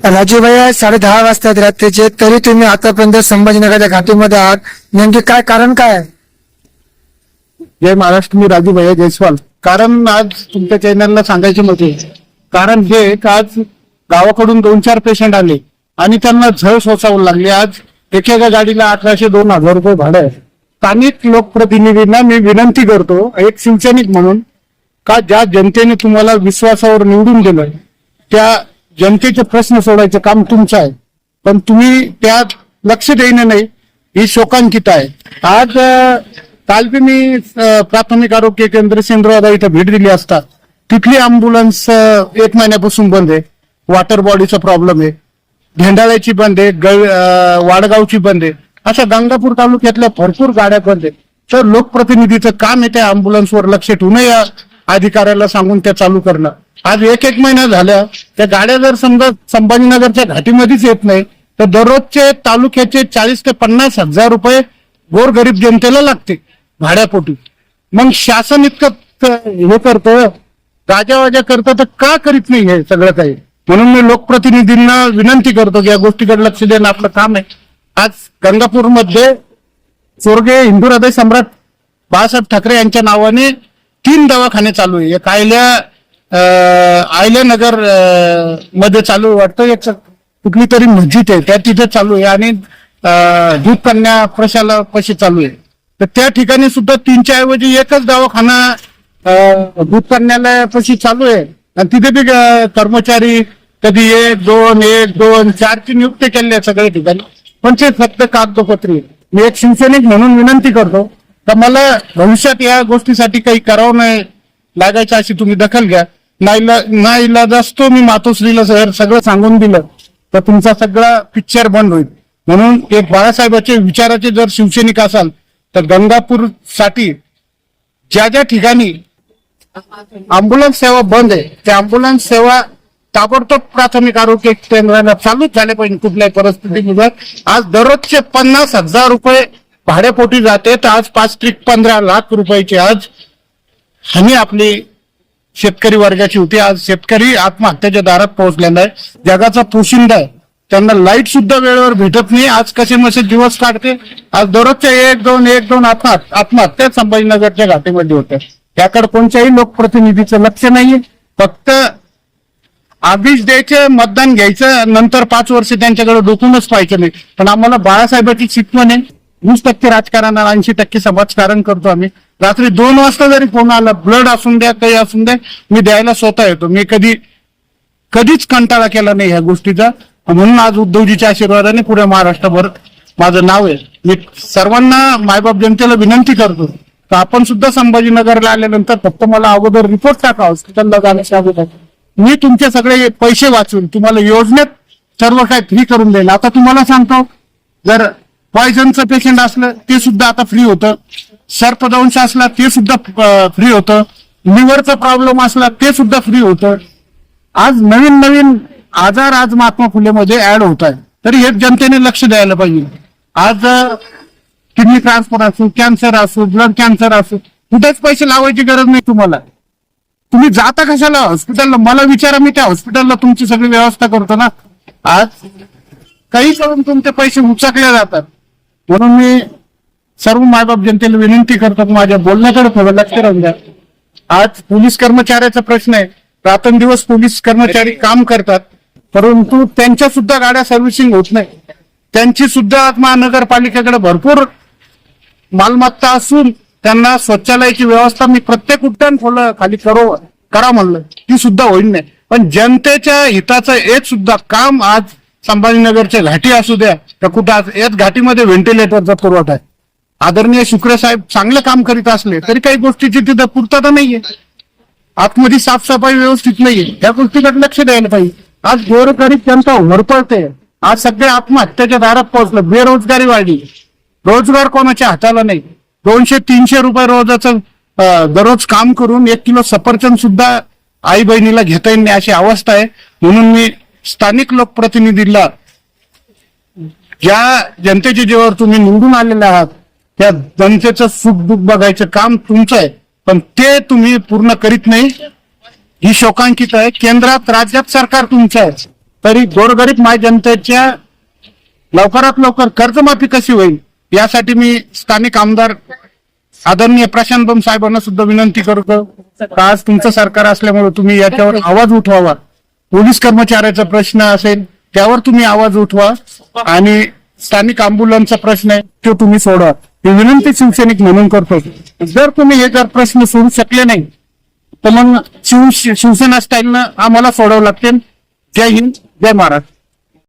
राजू भैया साडे दहा वाजतात रात्रीचे तरी तुम्ही आतापर्यंत संभाजीनगरच्या घाटीमध्ये आहात. नेमके काय कारण काय जय महाराष्ट्र मी राजू भैया जयस्वाल. कारण आज तुमच्या चॅनलला सांगायचे होते. कारण हे आज गावाकडून दोन चार पेशंट आले आणि त्यांना झळ सोसावं लागली. आज एकेका गाडीला अठराशे दोन हजार रुपये भाडं आहे. स्थानिक लोकप्रतिनिधींना मी विनंती करतो एक शिवसैनिक म्हणून का ज्या जनतेने तुम्हाला विश्वासावर निवडून दिलं त्या जनतेचे प्रश्न सोडायचं काम तुमचं आहे. पण तुम्ही त्यात लक्ष देणं नाही ही शोकांकित आहे. आज काल बी मी प्राथमिक आरोग्य केंद्र सेंद्रवादा इथं भेट दिली असता. तिथली अँब्युलन्स एक महिन्यापासून बंद आहे. वॉटर बॉडीचा प्रॉब्लेम आहे. भेंडाळ्याची बंद आहे गळ वाडगावची बंद आहे. अशा गंगापूर तालुक्यातल्या भरपूर गाड्या बंद आहेत. तर लोकप्रतिनिधीचं काम आहे त्या अँब्युलन्सवर लक्ष ठेवून या अधिकाऱ्याला सांगून त्या चालू करणं. आज एक एक महिना झाल्या त्या गाड्या जर समजा संभाजीनगरच्या घाटीमध्येच येत नाही तर दररोजचे तालुक्याचे चाळीस ते पन्नास हजार रुपये गोरगरीब जनतेला लागते भाड्यापोटी. मग शासन इतकं हे करतं गाजावाजा करतं तर का करीत नाही हे सगळं काही? म्हणून मी लोकप्रतिनिधींना विनंती करतो की या गोष्टीकडे लक्ष देणं आपलं काम आहे. आज गंगापूरमध्ये स्वर्गीय हिंदू हृदय सम्राट बाळासाहेब ठाकरे यांच्या नावाने तीन दवाखाने चालू आहे. एक आयल्या आयल्यानगरमध्ये चालू वाटतं. एक कुठली तरी मस्जिद आहे त्या तिथे चालू आहे. आणि दूध कन्या प्रशाला पशी चालू आहे. तर त्या ठिकाणी सुद्धा तीनच्या ऐवजी एकच दवाखाना दूध दूध कन्यालयापाशी चालू आहे. आणि तिथे बी कर्मचारी कधी एक दोन एक दोन चारची नियुक्ती केली आहे सगळ्या ठिकाणी. पण ते फक्त कागदोपत्री आहे. मी एक शिवसैनिक म्हणून विनंती करतो तर मला भविष्यात या गोष्टीसाठी काही करावं नाही लागायचं अशी तुम्ही दखल घ्या. नाईला नाईलाज असतो मी मातोश्रीला सर सगळं सांगून दिलं. तर तुमचा सगळा पिक्चर बंद होईल. म्हणून एक बाळासाहेबाचे विचाराचे जर शिवसैनिक असाल तर गंगापूरसाठी ज्या ज्या ठिकाणी अँब्युलन्स सेवा बंद आहे त्या अँब्युलन्स सेवा ताबडतोब प्राथमिक आरोग्य केंद्राला चालूच झाले पाहिजे कुठल्याही परिस्थितीनुसार. आज दररोजचे पन्नास हजार रुपये भाड्यापोटी जाते. तर आज पाच ट्रिक पंधरा लाख रुपयाची आज हमी आपली शेतकरी वर्गाची होती. आज शेतकरी आत्महत्याच्या दारात पोहोचलेला आहे. जगाचा पोशिंदा आहे. त्यांना लाइट सुद्धा वेळेवर भेटत नाही. आज कसे मसे दिवस काढते? आज दररोजच्या एक दोन एक दोन आत्महत्या आत्महत्या संभाजीनगरच्या घाटीमध्ये होत्या त्याकडे कोणत्याही लोकप्रतिनिधीचं लक्ष नाहीये. फक्त आदेश द्यायचे मतदान घ्यायचं नंतर पाच वर्ष त्यांच्याकडे डोकूनच पाहायचं नाही. पण आम्हाला बाळासाहेबांची शिकवण आहे. वीस टक्के राजकारण ऐंशी टक्के समाजकारण करतो आम्ही. रात्री दोन वाजता जरी फोन आला ब्लड असून द्या काही असून द्या मी द्यायला स्वतः येतो. मी कधी कधीच कंटाळा केला नाही ह्या गोष्टीचा. म्हणून आज उद्धवजीच्या आशीर्वादाने पुढे महाराष्ट्रभर माझं नाव आहे. मी सर्वांना मायबाप जनतेला विनंती करतो. तर आपण सुद्धा संभाजीनगरला आल्यानंतर फक्त मला अगोदर रिपोर्ट टाका हॉस्पिटलला जाण्याच्या अगोदर. मी तुमचे सगळे पैसे वाचून तुम्हाला योजनेत सर्व काय फ्री करून देईल. आता तुम्हाला सांगतो जर पॉयझनचं पेशंट असलं ते सुद्धा आता फ्री होतं. सर्पदंश असला ते सुद्धा फ्री होतं. लिव्हरचा प्रॉब्लेम असला ते सुद्धा फ्री होतं. आज नवीन नवीन आजार आज महात्मा फुलेमध्ये ऍड होत आहे तरी हे जनतेने लक्ष द्यायला पाहिजे. आज किडनी ट्रान्सफर असो कॅन्सर असो ब्लड कॅन्सर असो कुठेच पैसे लावायची गरज नाही तुम्हाला. तुम्ही जाता कशाला? हॉस्पिटलला मला विचारा मी त्या हॉस्पिटलला तुमची सगळी व्यवस्था करतो ना. आज काही करून तुमचे पैसे उचकले जातात. म्हणून मी सर्व मायबाप जनतेला विनंती करतो माझ्या बोलण्याकडे थोडं लक्ष राहून द्या आज पोलीस कर्मचाऱ्याचा प्रश्न आहे. रात्रंदिवस पोलीस कर्मचारी काम करतात. परंतु त्यांच्या सुद्धा गाड्या सर्व्हिसिंग होत नाही. त्यांची सुद्धा महानगरपालिकेकडे भरपूर मालमत्ता असून त्यांना शौचालयाची व्यवस्था मी प्रत्येक उड्डाण खोलं खाली करो करा म्हणलं. ती सुद्धा होईल नाही. पण जनतेच्या हिताचं एक सुद्धा काम आज संभाजीनगरच्या घाटी असू द्या तर कुठं आज याच घाटीमध्ये व्हेंटिलेटरचा पुरवठा आहे. आदरणीय शुक्र साहेब चांगलं काम करीत असले तरी काही गोष्टीची तिथं पूर्तता नाहीये. आतमध्ये साफसफाई व्यवस्थित नाहीये. या गोष्टीकडे लक्ष द्यायला पाहिजे. आज गोरगरीब जनता होरपळते. आज सगळे आत्महत्याच्या दारात पोहोचलं. बेरोजगारी वाढली. रोजगार कोणाच्या हाताला नाही. दोनशे तीनशे रुपये रोजाचं दररोज काम करून एक किलो सफरचंद सुद्धा आई बहिणीला घेता येईल अशी अवस्था आहे. म्हणून मी स्थानिक लोकप्रतिनिधीला ज्या जनतेच्या जीवावर तुम्ही निवडून आलेले आहात त्या जनतेचं सुख दुःख बघायचं काम तुमचं आहे पण ते तुम्ही पूर्ण करीत नाही. ही शोकांकित आहे. केंद्रात राज्यात सरकार तुमचं आहे. तरी गोरगरीब माय जनतेच्या लवकरात लवकर कर्जमाफी कशी होईल यासाठी मी स्थानिक आमदार आदरणीय प्रशांत बम साहेबांना सुद्धा विनंती करतो. का आज तुमचं सरकार असल्यामुळे तुम्ही याच्यावर आवाज उठवावा. पोलीस कर्मचाऱ्याचा प्रश्न असेल त्यावर तुम्ही आवाज उठवा आणि स्थानिक आंबुलन्सचा प्रश्न आहे तो तुम्ही सोडवा. ही विनंती शिवसैनिक म्हणून करतो. जर तुम्ही हे जर प्रश्न सोडू शकले नाही तर मग शिव शिवसेना स्टाईलनं आम्हाला सोडावं लागते जय हिंद जय महाराष्ट्र.